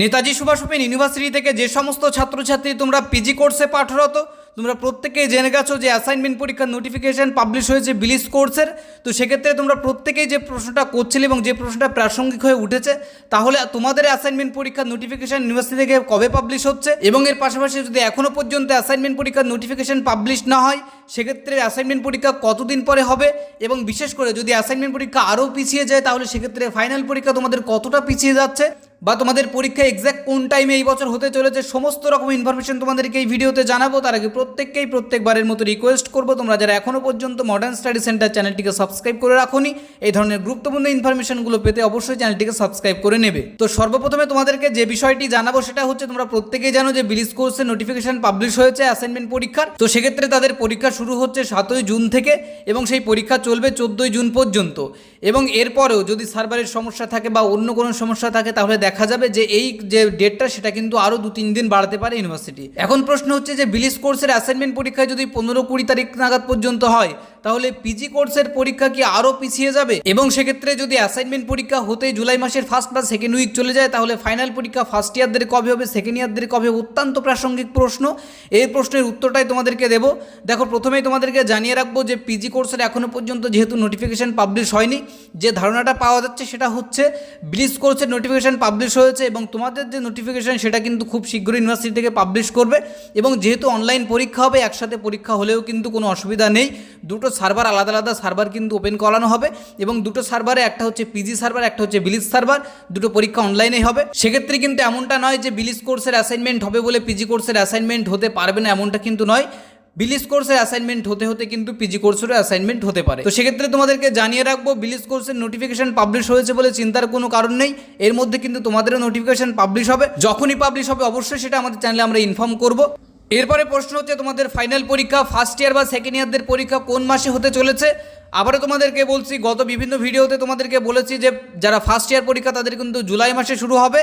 Netaji Subhash open university থেকে যে সমস্ত ছাত্রছাত্রী তোমরা পিজি কোর্সে পাঠরত, তোমরা প্রত্যেকেই জেনে গেছো যে অ্যাসাইনমেন্ট পরীক্ষার নোটিফিকেশন পাবলিশ হয়েছে বিলিস কোর্সের তো সেক্ষেত্রে তোমরা প্রত্যেকেই যে প্রশ্নটা করছিলে এবং যে প্রশ্নটা প্রাসঙ্গিক হয়ে উঠেছে, তাহলে তোমাদের অ্যাসাইনমেন্ট পরীক্ষার নোটিফিকেশন ইউনিভার্সিটি থেকে কবে পাবলিশ হচ্ছে? এবং এর পাশাপাশি যদি এখনও পর্যন্ত অ্যাসাইনমেন্ট পরীক্ষার নোটিফিকেশন পাবলিশ না হয়, সেক্ষেত্রে অ্যাসাইনমেন্ট পরীক্ষা কতদিন পরে হবে? এবং বিশেষ করে যদি অ্যাসাইনমেন্ট পরীক্ষা আরও পিছিয়ে যায়, তাহলে সেক্ষেত্রে ফাইনাল পরীক্ষা তোমাদের কতটা পিছিয়ে যাচ্ছে? বা তোমাদের পরীক্ষা এক্স্যাক্ট কোন টাইমে এই বছর হতে চলেছে, সমস্ত রকম ইনফরমেশন তোমাদেরকে এই ভিডিওতে জানাব। তার আগে প্রত্যেককেই প্রত্যেকবারের মতো রিকোয়েস্ট করব। তোমরা যারা এখনও পর্যন্ত মডার্ন স্টাডি সেন্টার চ্যানেলটিকে সাবস্ক্রাইব করে রাখোনি, এই ধরনের গুরুত্বপূর্ণ ইনফরমেশনগুলো পেতে অবশ্যই চ্যানেলটিকে সাবস্ক্রাইব করে নেবে। তো সর্বপ্রথমে তোমাদেরকে যে বিষয়টি জানাব, সেটা হচ্ছে তোমরা প্রত্যেকেই জানো যে বিলিস কোর্সের নোটিফিকেশন পাবলিশ হয়েছে অ্যাসাইনমেন্ট পরীক্ষার। তো সেক্ষেত্রে তাদের পরীক্ষা শুরু হচ্ছে সাতই জুন থেকে এবং সেই পরীক্ষা চলবে চোদ্দোই জুন পর্যন্ত। এবং এরপরেও যদি সার্ভারের সমস্যা থাকে বা অন্য কোনো সমস্যা থাকে, তাহলে দেখা যাবে যে এই যে ডেটটা সেটা কিন্তু আরও দু তিন দিন বাড়াতে পারে ইউনিভার্সিটি এখন প্রশ্ন হচ্ছে যে বিলিস কোর্সের অ্যাসাইনমেন্ট পরীক্ষায় যদি পনেরো কুড়ি তারিখ নাগাদ পর্যন্ত হয় তাহলে পিজি কোর্সের পরীক্ষা কি আরও পিছিয়ে যাবে? এবং সেক্ষেত্রে যদি অ্যাসাইনমেন্ট পরীক্ষা হতে জুলাই মাসের ফার্স্ট বা সেকেন্ড উইক চলে যায়, তাহলে ফাইনাল পরীক্ষা ফার্স্ট ইয়ারদের কবে হবে সেকেন্ড ইয়ারদের কবে? অত্যন্ত প্রাসঙ্গিক প্রশ্ন। এই প্রশ্নের উত্তরটাই তোমাদেরকে দেবো। দেখো, প্রথমেই তোমাদেরকে জানিয়ে রাখব যে পিজি কোর্সের এখনও পর্যন্ত যেহেতু নোটিফিকেশন পাবলিশ হয়নি, যে ধারণাটা পাওয়া যাচ্ছে সেটা হচ্ছে ব্লিস কোর্সের নোটিফিকেশন পাবলিশ হয়েছে এবং তোমাদের যে নোটিফিকেশন সেটা কিন্তু খুব শীঘ্রই ইউনিভার্সিটি থেকে পাবলিশ করবে এবং যেহেতু অনলাইন পরীক্ষা হবে, একসাথে পরীক্ষা হলেও কিন্তু কোনো অসুবিধা নেই। দুটো সার্ভার আলাদা আলাদা সার্ভার কিন্তু ওপেন করানো হবে এবং দুটো সার্ভারে একটা হচ্ছে পিজি সার্ভার একটা হচ্ছে বিলিজ সার্ভার দুটো পরীক্ষা অনলাইনে হবে। সেক্ষেত্রে কিন্তু এমনটা নয় যে বিলিজ কোর্সের অ্যাসাইনমেন্ট হবে বলে পিজি কোর্সের অ্যাসাইনমেন্ট হতে পারবে না, এমনটা কিন্তু নয়। বিলিস কোর্সের অ্যাসাইনমেন্ট হতে হতে কিন্তু পিজি কোর্সেরও অ্যাসাইনমেন্ট হতে পারে। তো সেক্ষেত্রে তোমাদেরকে জানিয়ে রাখব বিলিস কোর্সের নোটিফিকেশন পাবলিশ হয়েছে বলে চিন্তার কোনো কারণ নেই। এর মধ্যে কিন্তু তোমাদেরও নোটিফিকেশন পাবলিশ হবে। যখনই পাবলিশ হবে, অবশ্যই সেটা আমাদের চ্যানেলে আমরা ইনফর্ম করব। এরপরে প্রশ্ন হচ্ছে, তোমাদের ফাইনাল পরীক্ষা ফার্স্ট ইয়ার বা সেকেন্ড ইয়ারদের পরীক্ষা কোন মাসে হতে চলেছে? আবারও তোমাদেরকে বলছি, গত বিভিন্ন ভিডিওতে তোমাদেরকে বলেছি যে, যারা ফার্স্ট ইয়ার পরীক্ষা, তাদের কিন্তু জুলাই মাসে শুরু হবে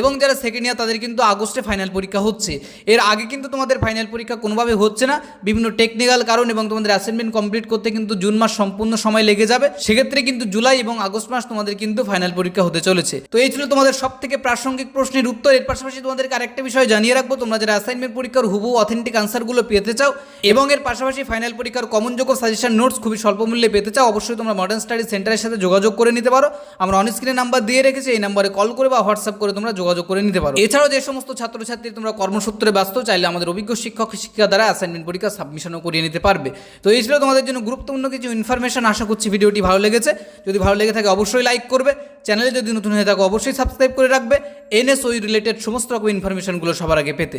এবং যারা সেকেন্ড ইয়ার তাদের কিন্তু আগস্টে ফাইনাল পরীক্ষা হচ্ছে। এর আগে কিন্তু তোমাদের ফাইনাল পরীক্ষা কোনোভাবে হচ্ছে না, বিভিন্ন টেকনিক্যাল কারণ এবং তোমাদের অ্যাসাইনমেন্ট কমপ্লিট করতে কিন্তু জুন মাস সম্পূর্ণ সময় লেগে যাবে। সেক্ষেত্রে কিন্তু জুলাই এবং আগস্ট মাস তোমাদের কিন্তু ফাইনাল পরীক্ষা হতে চলেছে। তো এই ছিল তোমাদের সব থেকে প্রাসঙ্গিক প্রশ্নের উত্তর। এর পাশাপাশি তোমাদেরকে আরেকটা বিষয় জানিয়ে রাখব, তোমরা যারা অ্যাসাইনমেন্ট পরীক্ষার হুবু অথেন্টিক আনসারগুলো পেতে চাও এবং এর পাশাপাশি ফাইনাল পরীক্ষার কমনযোগ্য সাজেশন নোটস খুবই স্বল্প মূল্যে পেতে চাও, অবশ্যই তোমরা মডার্ন স্টাডি সেন্টারের সাথে যোগাযোগ করে নিতে পারো। আমরা অন স্ক্রিনে নাম্বার দিয়ে রেখেছি, এই নাম্বারে কল করে বা হোয়াটসঅ্যাপ করে তোমরা যোগাযোগ করে নিতে পারো। এছাড়াও যে সমস্ত ছাত্রছাত্রী তোমরা কর্মসূত্রে ব্যস্ত, চাইলে আমাদের অভিজ্ঞ শিক্ষক, শিক্ষিকা দ্বারা অ্যাসাইনমেন্ট পরীক্ষা সাবমিশনও করিয়ে নিতে পারবে। তো এই ছিল তোমাদের জন্য গুরুত্বপূর্ণ কিছু ইনফরমেশন আশা করছি ভিডিওটি ভালো লেগেছে। যদি ভালো লেগে থাকে, অবশ্যই লাইক করবে। চ্যানেলে যদি নতুন হয়ে থাকো, অবশ্যই সাবস্ক্রাইব করে রাখবে। এনএসওই রিলেটেড সমস্ত রকম ইনফরমেশনগুলো সবার আগে পেতে।